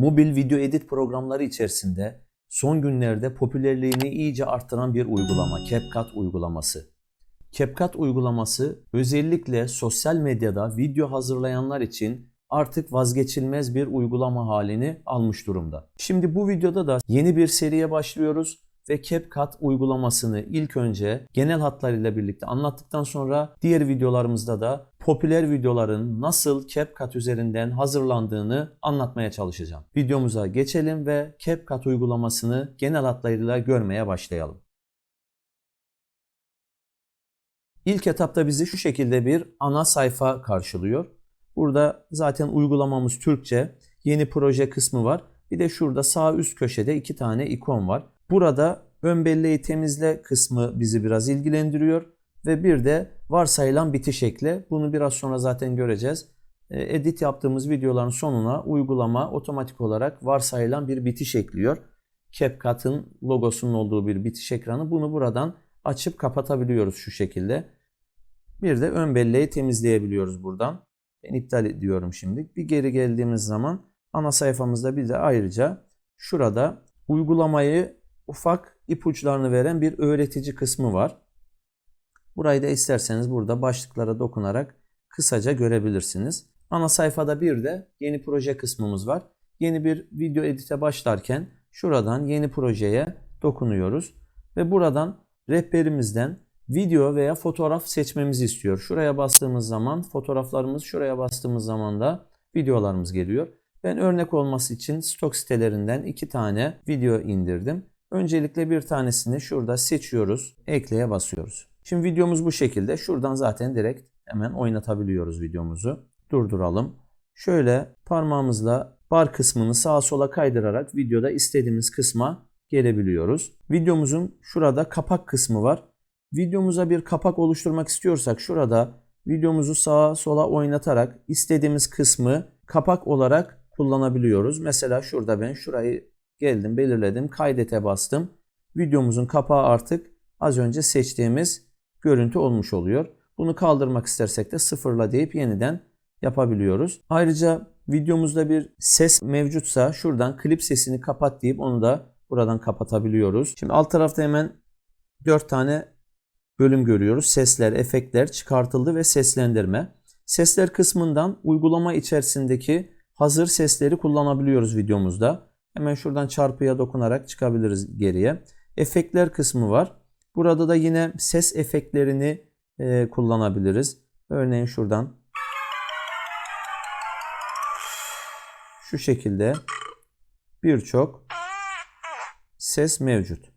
mobil video edit programları içerisinde son günlerde popülerliğini iyice arttıran bir uygulama CapCut uygulaması. CapCut uygulaması özellikle sosyal medyada video hazırlayanlar için artık vazgeçilmez bir uygulama halini almış durumda. Şimdi bu videoda da yeni bir seriye başlıyoruz ve CapCut uygulamasını ilk önce genel hatlarıyla birlikte anlattıktan sonra diğer videolarımızda da popüler videoların nasıl CapCut üzerinden hazırlandığını anlatmaya çalışacağım. Videomuza geçelim ve CapCut uygulamasını genel hatlarıyla görmeye başlayalım. İlk etapta bizi şu şekilde bir ana sayfa karşılıyor. Burada zaten uygulamamız Türkçe. Yeni proje kısmı var. Bir de şurada sağ üst köşede iki tane ikon var. Burada ön belleği temizle kısmı bizi biraz ilgilendiriyor. Ve bir de varsayılan bitiş ekle. Bunu biraz sonra zaten göreceğiz. E, Edit yaptığımız videoların sonuna uygulama otomatik olarak varsayılan bir bitiş ekliyor. CapCut'ın logosunun olduğu bir bitiş ekranı. Bunu buradan açıp kapatabiliyoruz şu şekilde. Bir de ön belleği temizleyebiliyoruz buradan. Ben iptal ediyorum şimdi. Bir geri geldiğimiz zaman ana sayfamızda bir de ayrıca şurada uygulamayı ufak ipuçlarını veren bir öğretici kısmı var. Burayı da isterseniz burada başlıklara dokunarak kısaca görebilirsiniz. Ana sayfada bir de yeni proje kısmımız var. Yeni bir video edite başlarken şuradan yeni projeye dokunuyoruz ve buradan rehberimizden video veya fotoğraf seçmemizi istiyor. Şuraya bastığımız zaman fotoğraflarımız, şuraya bastığımız zaman da videolarımız geliyor. Ben örnek olması için stok sitelerinden iki tane video indirdim. Öncelikle bir tanesini şurada seçiyoruz, ekleye basıyoruz. Şimdi videomuz bu şekilde. Şuradan zaten direkt hemen oynatabiliyoruz videomuzu. Durduralım. Şöyle parmağımızla bar kısmını sağa sola kaydırarak videoda istediğimiz kısma gelebiliyoruz. Videomuzun şurada kapak kısmı var. Videomuza bir kapak oluşturmak istiyorsak şurada videomuzu sağa sola oynatarak istediğimiz kısmı kapak olarak kullanabiliyoruz. Mesela şurada ben şurayı geldim belirledim kaydete bastım. Videomuzun kapağı artık az önce seçtiğimiz görüntü olmuş oluyor. Bunu kaldırmak istersek de sıfırla deyip yeniden yapabiliyoruz. Ayrıca videomuzda bir ses mevcutsa şuradan klip sesini kapat deyip onu da buradan kapatabiliyoruz. Şimdi alt tarafta hemen 4 tane bölüm görüyoruz. Sesler, efektler, çıkartıldı ve seslendirme. Sesler kısmından uygulama içerisindeki hazır sesleri kullanabiliyoruz videomuzda. Hemen şuradan çarpıya dokunarak çıkabiliriz geriye. Efektler kısmı var. Burada da yine ses efektlerini e, kullanabiliriz. Örneğin şuradan şu şekilde birçok ses mevcut.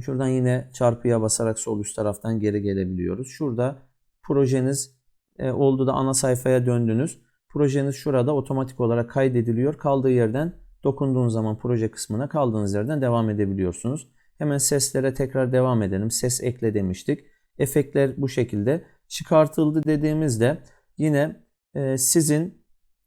Şuradan yine çarpıya basarak sol üst taraftan geri gelebiliyoruz. Şurada projeniz e, oldu da ana sayfaya döndünüz. Projeniz şurada otomatik olarak kaydediliyor. Kaldığı yerden dokunduğunuz zaman proje kısmına kaldığınız yerden devam edebiliyorsunuz. Hemen seslere tekrar devam edelim. Ses ekle demiştik. Efektler bu şekilde çıkartıldı dediğimizde yine e, sizin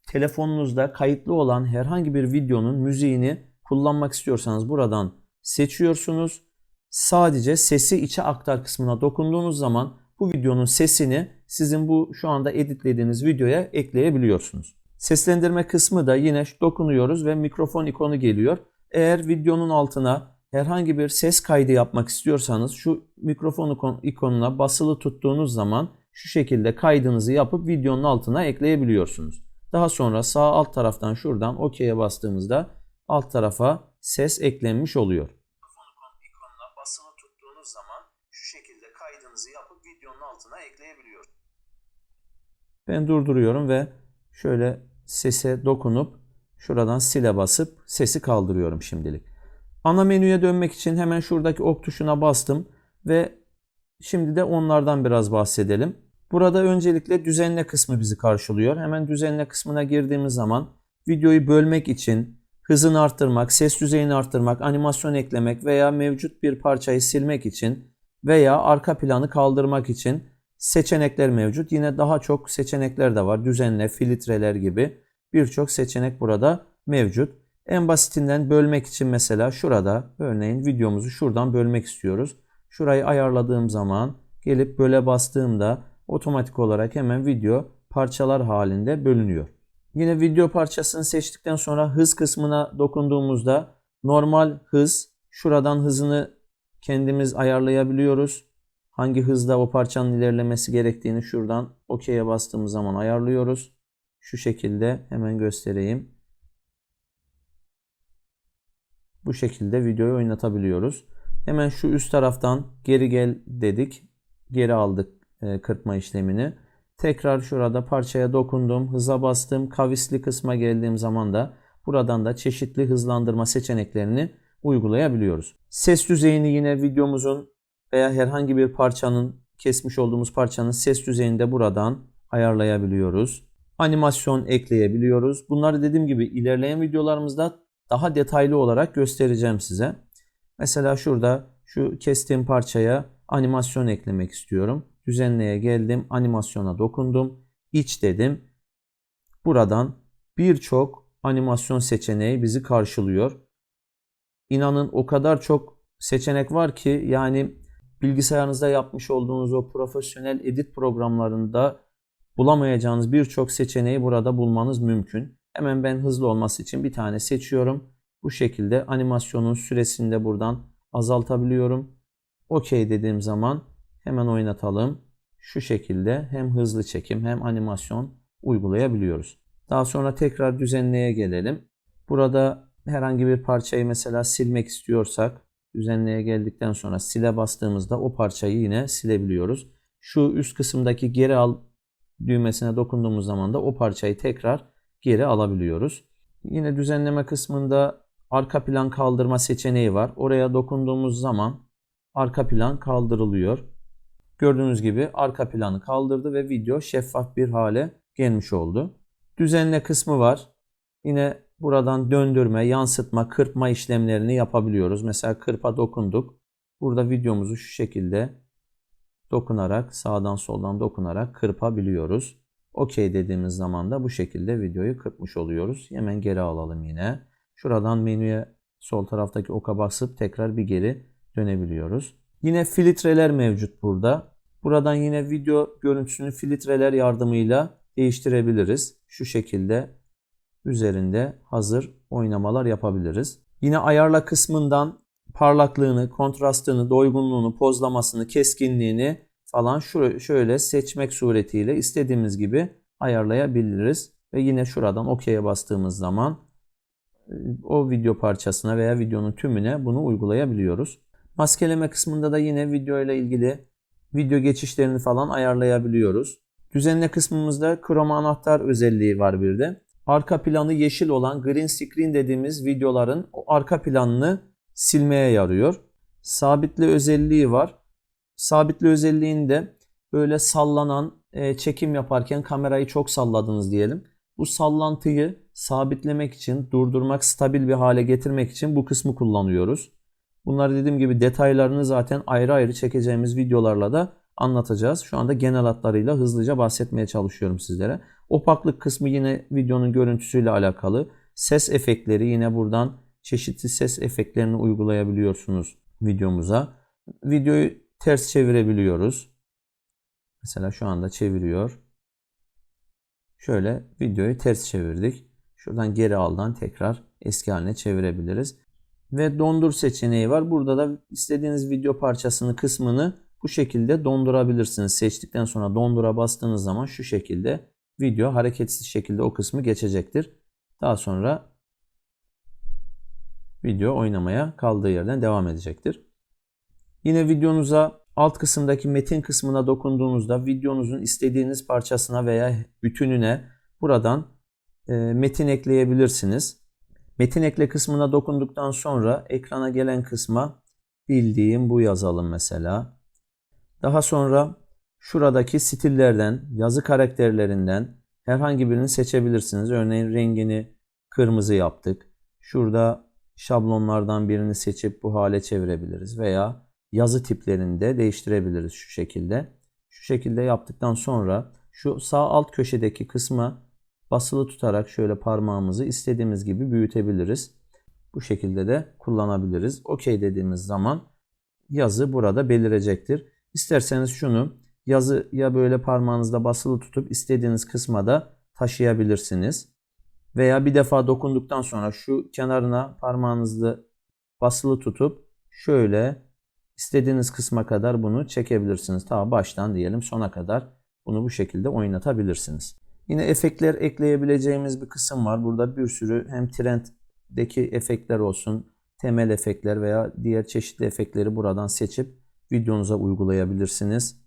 telefonunuzda kayıtlı olan herhangi bir videonun müziğini kullanmak istiyorsanız buradan seçiyorsunuz. Sadece sesi içe aktar kısmına dokunduğunuz zaman bu videonun sesini sizin bu şu anda editlediğiniz videoya ekleyebiliyorsunuz. Seslendirme kısmı da yine dokunuyoruz ve mikrofon ikonu geliyor. Eğer videonun altına herhangi bir ses kaydı yapmak istiyorsanız şu mikrofon ikonuna basılı tuttuğunuz zaman şu şekilde kaydınızı yapıp videonun altına ekleyebiliyorsunuz. Daha sonra sağ alt taraftan şuradan OK'ye bastığımızda alt tarafa ses eklenmiş oluyor. Mikrofon ikonuna basılı tuttuğunuz zaman şu şekilde kaydınızı yapıp videonun altına ekleyebiliyorsunuz. Ben durduruyorum ve şöyle sese dokunup şuradan sile basıp sesi kaldırıyorum şimdilik. Ana menüye dönmek için hemen şuradaki ok tuşuna bastım ve şimdi de onlardan biraz bahsedelim. Burada öncelikle düzenle kısmı bizi karşılıyor. Hemen düzenle kısmına girdiğimiz zaman videoyu bölmek için hızını arttırmak, ses düzeyini arttırmak, animasyon eklemek veya mevcut bir parçayı silmek için veya arka planı kaldırmak için seçenekler mevcut. Yine daha çok seçenekler de var. Düzenle, filtreler gibi birçok seçenek burada mevcut. En basitinden bölmek için mesela şurada örneğin videomuzu şuradan bölmek istiyoruz. Şurayı ayarladığım zaman gelip böyle bastığımda otomatik olarak hemen video parçalar halinde bölünüyor. Yine video parçasını seçtikten sonra hız kısmına dokunduğumuzda normal hız şuradan hızını kendimiz ayarlayabiliyoruz. Hangi hızda o parçanın ilerlemesi gerektiğini şuradan OK'ye bastığımız zaman ayarlıyoruz. Şu şekilde hemen göstereyim. Bu şekilde videoyu oynatabiliyoruz. Hemen şu üst taraftan geri gel dedik. Geri aldık e, kırpma işlemini. Tekrar şurada parçaya dokundum. Hıza bastım. Kavisli kısma geldiğim zaman da buradan da çeşitli hızlandırma seçeneklerini uygulayabiliyoruz. Ses düzeyini yine videomuzun veya herhangi bir parçanın kesmiş olduğumuz parçanın ses düzeyini de buradan ayarlayabiliyoruz. Animasyon ekleyebiliyoruz. Bunları dediğim gibi ilerleyen videolarımızda daha detaylı olarak göstereceğim size. Mesela şurada şu kestiğim parçaya animasyon eklemek istiyorum. Düzenleye geldim. Animasyona dokundum. İç dedim. Buradan birçok animasyon seçeneği bizi karşılıyor. İnanın o kadar çok seçenek var ki yani bilgisayarınızda yapmış olduğunuz o profesyonel edit programlarında bulamayacağınız birçok seçeneği burada bulmanız mümkün. Hemen ben hızlı olması için bir tane seçiyorum. Bu şekilde animasyonun süresini de buradan azaltabiliyorum. OK dediğim zaman hemen oynatalım. Şu şekilde hem hızlı çekim hem animasyon uygulayabiliyoruz. Daha sonra tekrar düzenleye gelelim. Burada herhangi bir parçayı mesela silmek istiyorsak düzenleye geldikten sonra sile bastığımızda o parçayı yine silebiliyoruz. Şu üst kısımdaki geri al düğmesine dokunduğumuz zaman da o parçayı tekrar geri alabiliyoruz. Yine düzenleme kısmında arka plan kaldırma seçeneği var. Oraya dokunduğumuz zaman arka plan kaldırılıyor. Gördüğünüz gibi arka planı kaldırdı ve video şeffaf bir hale gelmiş oldu. Düzenle kısmı var. Yine buradan döndürme, yansıtma, kırpma işlemlerini yapabiliyoruz. Mesela kırpa dokunduk. Burada videomuzu şu şekilde dokunarak, sağdan soldan dokunarak kırpabiliyoruz. OK dediğimiz zaman da bu şekilde videoyu kırpmış oluyoruz. Hemen geri alalım yine. Şuradan menüye sol taraftaki oka basıp tekrar bir geri dönebiliyoruz. Yine filtreler mevcut burada. Buradan yine video görüntüsünü filtreler yardımıyla değiştirebiliriz. Şu şekilde üzerinde hazır oynamalar yapabiliriz. Yine ayarla kısmından parlaklığını, kontrastını, doygunluğunu, pozlamasını, keskinliğini falan şöyle seçmek suretiyle istediğimiz gibi ayarlayabiliriz. Ve yine şuradan OK'ye bastığımız zaman e, o video parçasına veya videonun tümüne bunu uygulayabiliyoruz. Maskeleme kısmında da yine video ile ilgili video geçişlerini falan ayarlayabiliyoruz. Düzenle kısmımızda kroma anahtar özelliği var bir de. Arka planı yeşil olan green screen dediğimiz videoların o arka planını silmeye yarıyor. Sabitli özelliği var. Sabitli özelliğinde böyle sallanan e, çekim yaparken kamerayı çok salladınız diyelim. Bu sallantıyı sabitlemek için, durdurmak, stabil bir hale getirmek için bu kısmı kullanıyoruz. Bunları dediğim gibi detaylarını zaten ayrı ayrı çekeceğimiz videolarla da anlatacağız. Şu anda genel hatlarıyla hızlıca bahsetmeye çalışıyorum sizlere. Opaklık kısmı yine videonun görüntüsüyle alakalı. Ses efektleri yine buradan çeşitli ses efektlerini uygulayabiliyorsunuz videomuza. Videoyu ters çevirebiliyoruz. Mesela şu anda çeviriyor. Şöyle videoyu ters çevirdik. Şuradan geri aldan tekrar eski haline çevirebiliriz. Ve dondur seçeneği var. Burada da istediğiniz video parçasını kısmını bu şekilde dondurabilirsiniz. Seçtikten sonra dondura bastığınız zaman şu şekilde video hareketsiz şekilde o kısmı geçecektir. Daha sonra video oynamaya kaldığı yerden devam edecektir. Yine videonuza alt kısımdaki metin kısmına dokunduğunuzda videonuzun istediğiniz parçasına veya bütününe buradan e, metin ekleyebilirsiniz. Metin ekle kısmına dokunduktan sonra ekrana gelen kısma bildiğim bu yazalım mesela. Daha sonra şuradaki stillerden, yazı karakterlerinden herhangi birini seçebilirsiniz. Örneğin rengini kırmızı yaptık. Şurada şablonlardan birini seçip bu hale çevirebiliriz veya yazı tiplerini de değiştirebiliriz şu şekilde. Şu şekilde yaptıktan sonra şu sağ alt köşedeki kısma basılı tutarak şöyle parmağımızı istediğimiz gibi büyütebiliriz. Bu şekilde de kullanabiliriz. OK dediğimiz zaman yazı burada belirecektir. İsterseniz şunu yazı ya böyle parmağınızda basılı tutup istediğiniz kısma da taşıyabilirsiniz. Veya bir defa dokunduktan sonra şu kenarına parmağınızla basılı tutup şöyle istediğiniz kısma kadar bunu çekebilirsiniz. Ta baştan diyelim sona kadar bunu bu şekilde oynatabilirsiniz. Yine efektler ekleyebileceğimiz bir kısım var. Burada bir sürü hem trenddeki efektler olsun, temel efektler veya diğer çeşitli efektleri buradan seçip videonuza uygulayabilirsiniz.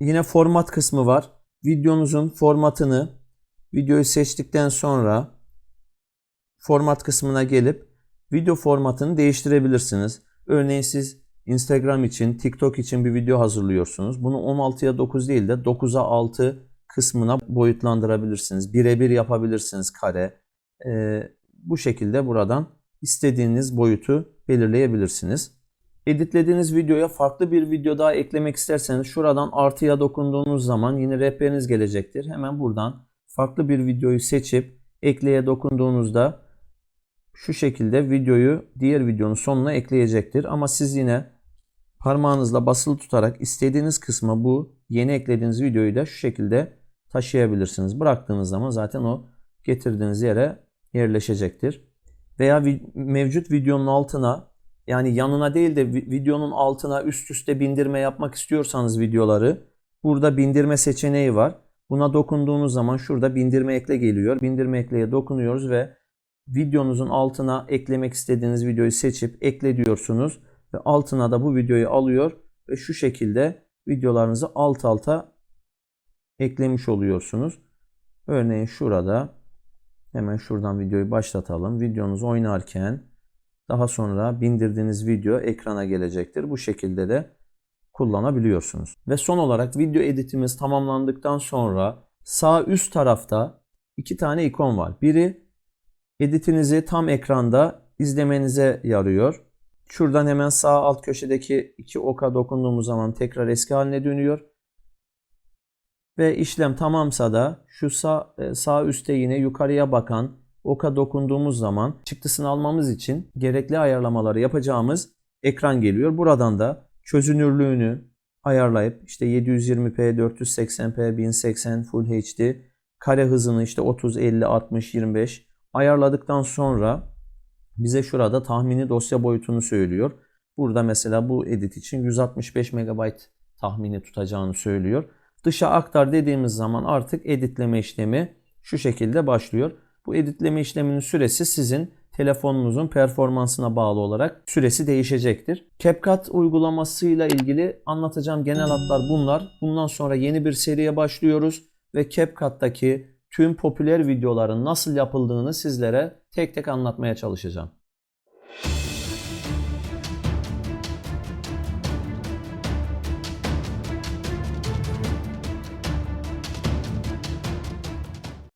Yine format kısmı var. Videonuzun formatını videoyu seçtikten sonra format kısmına gelip video formatını değiştirebilirsiniz. Örneğin siz Instagram için, TikTok için bir video hazırlıyorsunuz. Bunu 16'ya 9 değil de 9'a 6 kısmına boyutlandırabilirsiniz. Birebir yapabilirsiniz kare. Ee, bu şekilde buradan istediğiniz boyutu belirleyebilirsiniz. Editlediğiniz videoya farklı bir video daha eklemek isterseniz şuradan artıya dokunduğunuz zaman yine rehberiniz gelecektir. Hemen buradan farklı bir videoyu seçip ekleye dokunduğunuzda şu şekilde videoyu diğer videonun sonuna ekleyecektir. Ama siz yine parmağınızla basılı tutarak istediğiniz kısma bu yeni eklediğiniz videoyu da şu şekilde taşıyabilirsiniz. Bıraktığınız zaman zaten o getirdiğiniz yere yerleşecektir. Veya mevcut videonun altına yani yanına değil de vi- videonun altına üst üste bindirme yapmak istiyorsanız videoları burada bindirme seçeneği var. Buna dokunduğunuz zaman şurada bindirme ekle geliyor. Bindirme ekleye dokunuyoruz ve videonuzun altına eklemek istediğiniz videoyu seçip ekle diyorsunuz ve altına da bu videoyu alıyor ve şu şekilde videolarınızı alt alta eklemiş oluyorsunuz. Örneğin şurada hemen şuradan videoyu başlatalım. Videonuz oynarken daha sonra bindirdiğiniz video ekrana gelecektir. Bu şekilde de kullanabiliyorsunuz. Ve son olarak video editimiz tamamlandıktan sonra sağ üst tarafta iki tane ikon var. Biri editinizi tam ekranda izlemenize yarıyor. Şuradan hemen sağ alt köşedeki iki oka dokunduğumuz zaman tekrar eski haline dönüyor. Ve işlem tamamsa da şu sağ, e, sağ üstte yine yukarıya bakan oka dokunduğumuz zaman çıktısını almamız için gerekli ayarlamaları yapacağımız ekran geliyor. Buradan da çözünürlüğünü ayarlayıp işte 720p, 480p, 1080 Full HD, kare hızını işte 30, 50, 60, 25 ayarladıktan sonra bize şurada tahmini dosya boyutunu söylüyor. Burada mesela bu edit için 165 MB tahmini tutacağını söylüyor. Dışa aktar dediğimiz zaman artık editleme işlemi şu şekilde başlıyor. Bu editleme işleminin süresi sizin telefonunuzun performansına bağlı olarak süresi değişecektir. CapCut uygulamasıyla ilgili anlatacağım genel hatlar bunlar. Bundan sonra yeni bir seriye başlıyoruz ve CapCut'taki tüm popüler videoların nasıl yapıldığını sizlere tek tek anlatmaya çalışacağım.